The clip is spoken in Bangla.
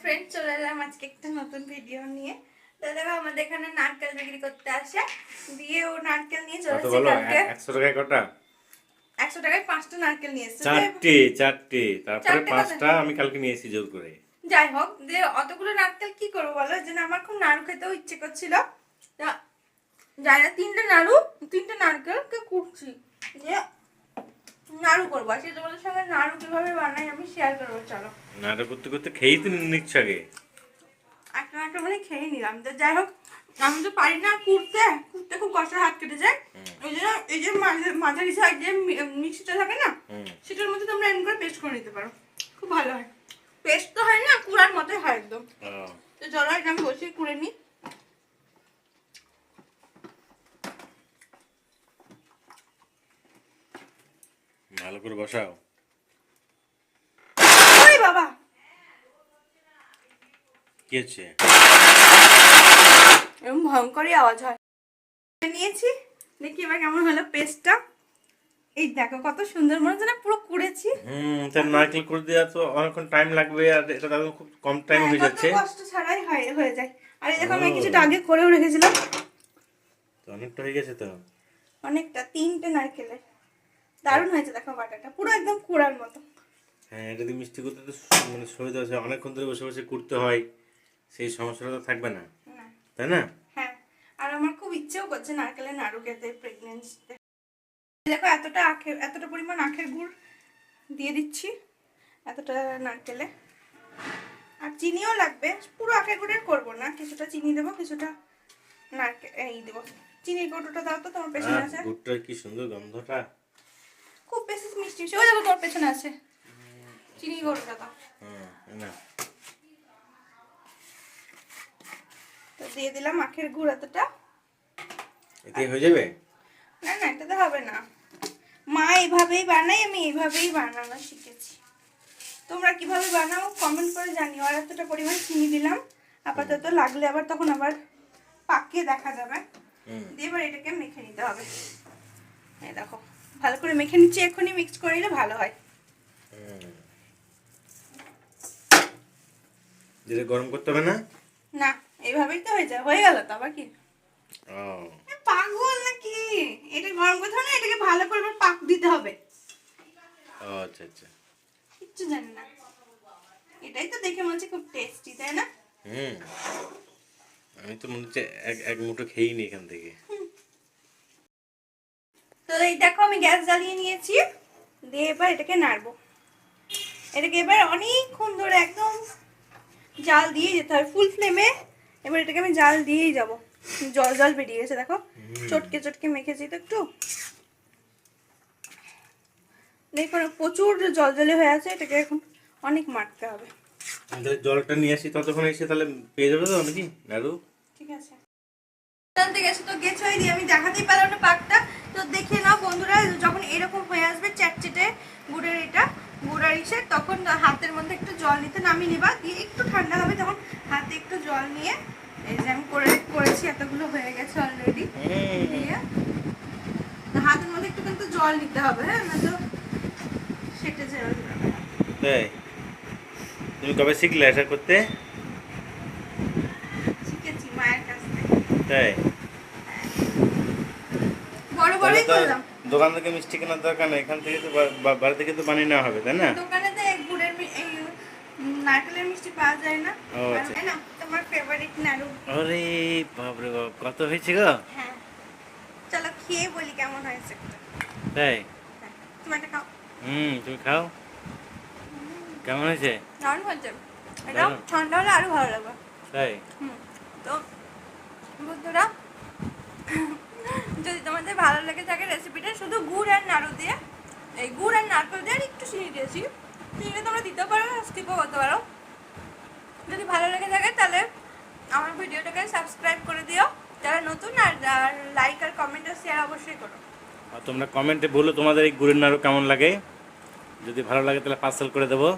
ফ্রেন্ড চলে এলাম আজকে একটা নতুন ভিডিও নিয়ে। দাদা আমাদের এখানে নারকেল বিক্রি করতে আসে। দিয়ে ও নারকেল নিয়ে চলে এসেছে কালকে। একশো টাকায় কটা? একশো টাকায় পাঁচটা নারকেল নিয়ে এসেছে। চারটে চারটে। তারপরে পাঁচটা আমি কালকে নিয়ে এসেছি জোর করে। যাই হোক যে অতগুলো নারকেল কি করব বলো? যে আমার খুব নাড়ু খেতেও ইচ্ছে করছিল। যাই না তিনটে নাড়ু তিনটে নারকেলকে কুটছি। যে নাড়ু করব। সে তোমাদের সঙ্গে নাড়ু কীভাবে বানাই আমি শেয়ার করব চলো। নাটক করতে করতে খেয়েই তো নিচ্ছ আগে। একটা একটা মানে খেয়ে নিলাম। তো যাই হোক আমি তো পারি না কুড়তে কুড়তে খুব কষ্ট হাত কেটে যায়। ওই জন্য এই যে মাঝে- মাঝারি সাইড যে মিক্সিটা থাকে না। সেটার মধ্যে তোমরা এমন করে পেস্ট করে নিতে পারো। খুব ভালো হয়। পেস্ট তো হয় না কুড়ার মতোই হয় একদম। তো চলো এটা আমি বসে কুড়ে নিই। ভালো করে বসাও। ওই বাবা। কি হচ্ছে? এরকম ভয়ঙ্করই আওয়াজ হয়। নিয়েছি। দেখি এবার কেমন হলো পেস্টটা এই দেখো কত সুন্দর মনে হচ্ছে না পুরো কুড়েছি। হুম তার নারকেল দেওয়া তো অনেকক্ষণ টাইম লাগবে আর এটা তো একদম খুব কম টাইম হয়ে হ্যাঁ, যাচ্ছে। কষ্ট ছাড়াই হয় হয়ে যায়। আর এই দেখো আমি কিছুটা আগে করেও রেখেছিলাম। তো অনেকটা হয়ে গেছে তো? অনেকটা তিনটে নারকেলের। দারুণ হয়েছে দেখো বাটাটা। পুরো একদম কুড়ার মতো। হ্যাঁ এটা দিয়ে মিষ্টি করতে তো মানে সুবিধা আছে। অনেকক্ষণ ধরে বসে বসে করতে হয় সেই সমস্যাটা তো থাকবে না। তাই না? হ্যাঁ আর আমার খুব ইচ্ছেও করছে নারকেলের নাড়ু খেতে প্রেগনেন্সিতে দেখো এতটা আখের এতটা পরিমাণ আখের গুড় দিয়ে দিচ্ছি এতটা নারকেলে। আর চিনিও লাগবে। পুরো আখের গুড়ের করব না। কিছুটা চিনি দেবো কিছুটা নারকেল এই দেবো। চিনির কৌটোটা দাও তো তোমার পেছনে আছে। গুড়টার কি সুন্দর গন্ধটা। মিষ্টি ওই দেখো তোমার পেছনে আছে। চিনির কৌটোটা দাও হুম এই না। তো দিয়ে দিলাম আখের গুড় এতটা। এতে হয়ে যাবে? না না এটাতে হবে না। মা এইভাবেই বানাই আমি এইভাবেই বানানো শিখেছি। তোমরা কীভাবে বানাও কমেন্ট করে জানিও। আর এতটা পরিমাণ চিনি দিলাম। আপাতত লাগলে আবার তখন আবার পাকিয়ে দেখা যাবে। দিয়ে এবার এটাকে মেখে নিতে হবে। এই দেখো। ভালো করে মেখে নিচ্ছি এখনই মিক্স করে নিলে ভালো হয়। হুম। যেটা গরম করতে হবে না? না এইভাবেই তো হয়ে যায় হয়ে গেল তো আবার কি? ও। পাগল নাকি? এটা গরম করতে হবে না এটাকে ভালো করে পাক দিতে হবে। আচ্ছা আচ্ছা। কিচ্ছু জানি না। এটাই তো দেখে মনে হচ্ছে খুব টেস্টি তাই না? হুম। আমি তো মনে হচ্ছে এক এক মুঠো খেয়েই নি এখান থেকে। এই দেখো আমি গ্যাস জ্বালিয়ে নিয়েছি। দিয়ে এবার এটাকে নাড়বো। এটাকে এবার অনেকক্ষণ ধরে একদম জাল দিয়ে যেতে হয় ফুল ফ্লেমে এবার এটাকে আমি জাল দিয়েই যাব। জল জল বেরিয়ে গেছে দেখো চটকে চটকে মেখেছি তো একটু। দেখো প্রচুর জল জলে হয়ে আছে এটাকে এখন অনেক মারতে হবে। জলটা নিয়ে আসি ততক্ষণ এসে তাহলে পেয়ে যাবে তো নাকি নাড়ু? ঠিক আছে। তো দিয়ে আমি দেখাতেই পারলাম না পাকটা। তো দেখে বন্ধুরা যখন এরকম হয়ে আসবে চ্যাটচেটে গুড়ের এটা গুড়ার ইসে তখন হাতের মধ্যে একটু জল নিতে নামিয়ে নিবা। দিয়ে একটু ঠান্ডা হবে তখন হাতে একটু জল নিয়ে এই যে আমি করে করেছি এতগুলো হয়ে গেছে অলরেডি দিয়ে হাতের মধ্যে একটু কিন্তু জল নিতে হবে হ্যাঁ? না তো সেটা যাবে তাই তুমি কবে শিখলে এটা করতে? শিখেছি মায়ের কাছ থেকে। তাই? বড় বড়ই করলাম। দোকান থেকে মিষ্টি কেনার দরকার নেই এখান থেকে তো বাড়ি থেকে তো বানিয়ে নেওয়া হবে তাই না? দোকানে তো গুড়ের মি- নারকেলের মিষ্টি পাওয়া যায় না। ও, আচ্ছা। তোমার ফেভারিট নাড়ু। আরে বাপরে বাপ কত হয়েছে গো? হ্যাঁ। চলো খেয়ে বলি কেমন হয়েছে। তাই হ্যাঁ, তুমি একটা খাও। হুম তুমি খাও। কেমন হয়েছে? দারুণ হয়েছে। এটা ঠান্ডা হলে আরও ভালো লাগবে। তাই? তো বন্ধুরা যদি তোমাদের ভালো লেগে থাকে রেসিপিটা শুধু গুড় আর নাড়ু দিয়ে। এই গুড় আর নারকেল দিয়ে আর একটু চিনি দিয়েছি। চিনিটা তোমরা দিতেও পারো স্কিপও করতে পারো। যদি ভালো লেগে থাকে তাহলে আমার ভিডিওটাকে সাবস্ক্রাইব করে দিও। যারা নতুন আর লাইক আর কমেন্ট আর শেয়ার অবশ্যই করো। আর তোমরা কমেন্টে বলো তোমাদের এই গুড়ের নাড়ু কেমন লাগে। যদি ভালো লাগে তাহলে পার্সেল করে দেবো।